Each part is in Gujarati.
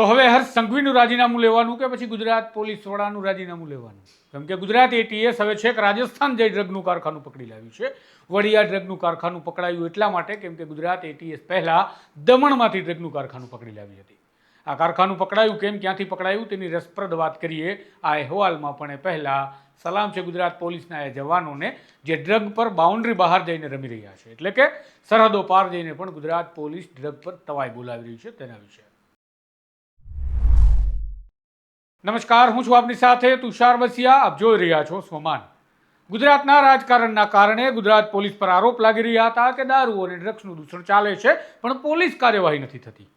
તો હવે હર્ષ સંઘવીનું રાજીનામું લેવાનું કે પછી ગુજરાત પોલીસ વડાનું રાજીનામું લેવાનું? કેમ કે ગુજરાત એટીએસ હવે છેક રાજસ્થાન જઈ ડ્રગનું કારખાનું પકડી લાવ્યું છે, વડિયા ડ્રગનું કારખાનું પકડાયું એટલા માટે કેમ કે ગુજરાત એટીએસ પહેલાં દમણમાંથી ડ્રગનું કારખાનું પકડી લાવી હતી. આ કારખાનું પકડાયું કેમ, ક્યાંથી પકડાયું? તેની રસપ્રદ વાત કરીએ, આ અહેવાલમાં પણ એ પહેલાં સલામ છે ગુજરાત પોલીસના એ જવાનોને, જે ડ્રગ પર બાઉન્ડ્રી બહાર જઈને રમી રહ્યા છે. એટલે કે સરહદો પાર જઈને પણ ગુજરાત પોલીસ ડ્રગ પર તવાઈ બોલાવી રહી છે તેના વિશે. નમસ્કાર, હું છું આપની સાથે તુષાર વસિયા. આપ જોઈ રહ્યા છો સોમાન. ગુજરાતના રાજકારણના કારણે ગુજરાત પોલીસ પર આરોપ લાગી રહ્યા હતા કે દારૂ અને ડ્રગ્સનું દૂષણ ચાલે છે, પણ પોલીસ કાર્યવાહી નથી થતી.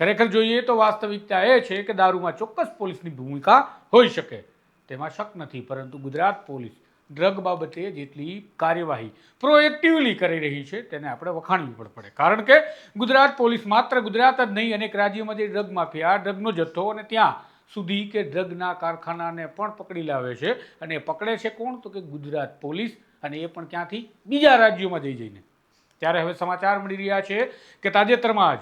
ખરેખર જોઈએ તો વાસ્તવિકતા એ છે કે દારૂમાં ચોક્કસ પોલીસની ભૂમિકા હોઈ શકે. તેમાં શક નથી, પરંતુ ગુજરાત પોલીસ ડ્રગ બાબતે જેટલી કાર્યવાહી પ્રોએક્ટિવલી કરી રહી છે, તેને આપણે વખાણવી પણ પડે. કારણ કે ગુજરાત પોલીસ માત્ર ગુજરાત જ નહીં, અનેક રાજ્યોમાં જે ડ્રગ માફિયા, ડ્રગનો જથ્થો અને ત્યાં સુધી કે ડ્રગના કારખાનાને પણ પકડી લાવે છે. અને પકડે છે કોણ? તો કે ગુજરાત પોલીસ. અને એ પણ ક્યાંથી? બીજા રાજ્યોમાં જઈ જઈને. ત્યારે હવે સમાચાર મળી રહ્યા છે કે તાજેતરમાં જ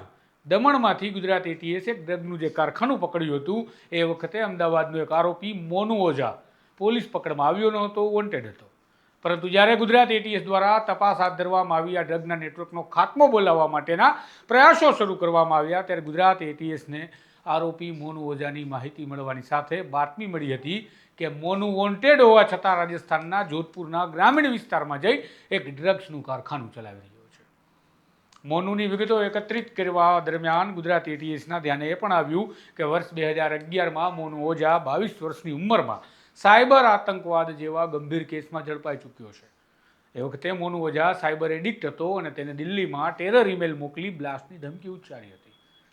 દમણમાંથી ગુજરાત એટીએસે ડ્રગનું જે કારખાનું પકડ્યું હતું, એ વખતે અમદાવાદનો એક આરોપી મોનુ ઓઝા પોલીસ પકડમાં આવ્યો ન હતો વોન્ટેડ હતો. પરંતુ જ્યારે ગુજરાત એટીએસ દ્વારા તપાસ હાથ ધરવામાં આવી, આ ડ્રગના નેટવર્કનો ખાત્મો બોલાવવા માટેના પ્રયાસો શરૂ કરવામાં આવ્યા, ત્યારે ગુજરાત એટીએસને આરોપી મોનુ ઓઝાની માહિતી મળવાની સાથે બાતમી મળી હતી કે મોનુ વોન્ટેડ હોવા છતાં રાજસ્થાનના જોધપુરના ગ્રામીણ વિસ્તારમાં જઈ એક ડ્રગ્સનું કારખાનું ચલાવી રહ્યો છે. મોનુની વિગતો એકત્રિત કરવા દરમિયાન ગુજરાત એટીએસના ધ્યાને એ પણ આવ્યું કે વર્ષ બે હજાર અગિયારમાં મોનુ ઓઝા બાવીસ વર્ષની ઉંમરમાં સાયબર આતંકવાદ જેવા ગંભીર કેસમાં ઝડપાઈ ચૂક્યો છે. એ વખતે મોનુ ઓઝા સાયબર એડિક્ટ હતો અને તેને દિલ્હીમાં ટેરર ઇમેલ મોકલી બ્લાસ્ટની ધમકી ઉચ્ચારી હતી.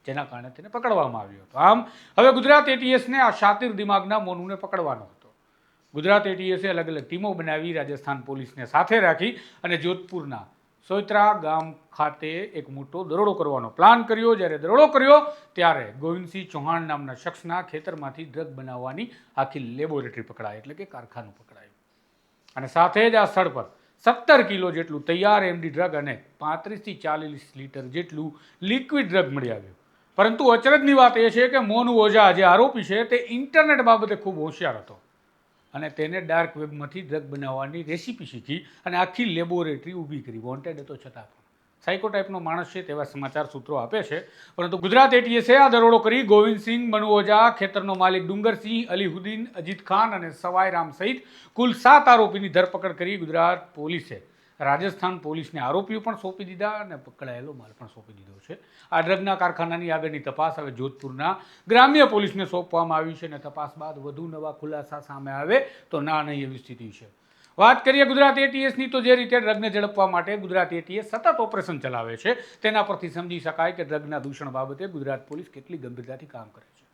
જેના કારણે તેને પકડવામાં આવ્યો હતો. આમ, હવે ગુજરાત એટીએસને આ શાતિર દિમાગના મોનુને પકડવાનો હતો. ગુજરાત એટીએસે અલગ અલગ ટીમો બનાવી રાજસ્થાન પોલીસને સાથે રાખી અને જોધપુરના સોયત્રા ગામ ખાતે એક મોટો દરોડો કરવાનો પ્લાન કર્યો. જ્યારે દરોડો કર્યો, ત્યારે ગોવિંદસિંહ ચૌહાણ નામના શખ્સના ખેતરમાંથી ડ્રગ બનાવવાની આખી લેબોરેટરી પકડાઈ, એટલે કે કારખાનું પકડાયું. અને સાથે જ આ સ્થળ પર સત્તર કિલો જેટલું તૈયાર એમડી ડ્રગ અને પાંત્રીસથી ચાલીસ લીટર જેટલું લિક્વિડ ડ્રગ મળી આવ્યું. પરંતુ અચરજની વાત એ છે કે મોનુ ઓઝા જે આરોપી છે તે ઇન્ટરનેટ બાબતે ખૂબ હોશિયાર હતો. અને તેને ડાર્ક વેબમાંથી ડ્રગ બનાવવાની રેસીપી શીખી અને આખી લેબોરેટરી ઊભી કરી, વોન્ટેડ હતો છતાં પણ. સાયકો ટાઈપનો માણસ છે તેવા સમાચાર સૂત્રો આપે છે, પરંતુ ગુજરાત એટીએસે આ દરોડો કરી ગોવિંદસિંહ મનુ ઓઝા, ખેતરનો માલિક ડુંગરસિંહ, અલીહુદ્દીન, અજીત ખાન અને સવાઈરામ સહિત કુલ સાત આરોપીની ધરપકડ કરી ગુજરાત પોલીસે. રાજસ્થાન પોલીસને આરોપીઓ પણ સોંપી દીધા અને પકડાયેલો માલ પણ સોંપી દીધો છે. આ ડ્રગના કારખાનાની આગળની તપાસ હવે જોધપુરના ગ્રામ્ય પોલીસને સોંપવામાં આવી છે અને તપાસ બાદ વધુ નવા ખુલાસા સામે આવે તો ના નહીં એવી સ્થિતિ છે. વાત કરીએ ગુજરાત એટીએસની તો જે રીતે ડ્રગને ઝડપવા માટે ગુજરાત એટીએસ સતત ઓપરેશન ચલાવે છે, તેના પરથી સમજી શકાય કે ડ્રગના દૂષણ બાબતે ગુજરાત પોલીસ કેટલી ગંભીરતાથી કામ કરે છે.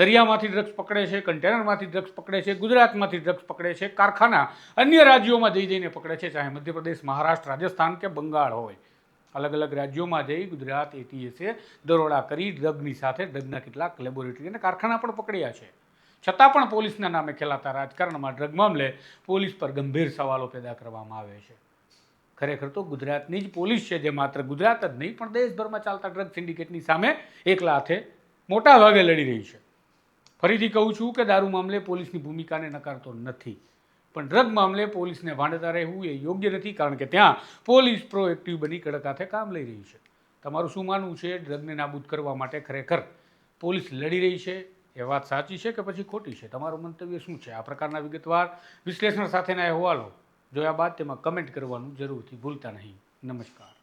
દરિયામાંથી ડ્રગ્સ પકડે છે, કન્ટેનરમાંથી ડ્રગ્સ પકડે છે, ગુજરાતમાંથી ડ્રગ્સ પકડે છે, કારખાના અન્ય રાજ્યોમાં જઈ જઈને પકડે છે, ચાહે મધ્યપ્રદેશ, મહારાષ્ટ્ર, રાજસ્થાન કે બંગાળ હોય. અલગ અલગ રાજ્યોમાં જઈ ગુજરાત, એટીએસે દરોડા કરી ડ્રગની સાથે ડ્રગના કેટલાક લેબોરેટરી અને કારખાના પણ પકડ્યા છે. છતાં પણ પોલીસના નામે ખેલાતા રાજકારણમાં ડ્રગ મામલે પોલીસ પર ગંભીર સવાલો પેદા કરવામાં આવે છે. ખરેખર તો ગુજરાતની જ પોલીસ છે, જે માત્ર ગુજરાત જ નહીં, પણ દેશભરમાં ચાલતા ડ્રગ સિન્ડિકેટની સામે એકલા હાથે મોટા ભાગે લડી રહી છે. ફરીથી કહું છું કે દારૂ મામલે પોલીસની ભૂમિકાને નકારતો નથી. પણ ડ્રગ મામલે પોલીસને વાંડતા રહેવું એ યોગ્ય નથી, કારણ કે ત્યાં પોલીસ પ્રોએક્ટિવ બની, કડક હાથે કામ લઈ રહી છે. તમારું શું માનવું છે? ડ્રગને નાબૂદ કરવા માટે ખરેખર પોલીસ લડી રહી છે? એ વાત સાચી છે કે પછી ખોટી છે? તમારું મંતવ્ય શું છે? આ પ્રકારના વિગતવાર વિશ્લેષણ સાથેના અહેવાલો જોયા બાદ તેમાં કમેન્ટ કરવાનું જરૂરથી ભૂલતા નહીં. નમસ્કાર.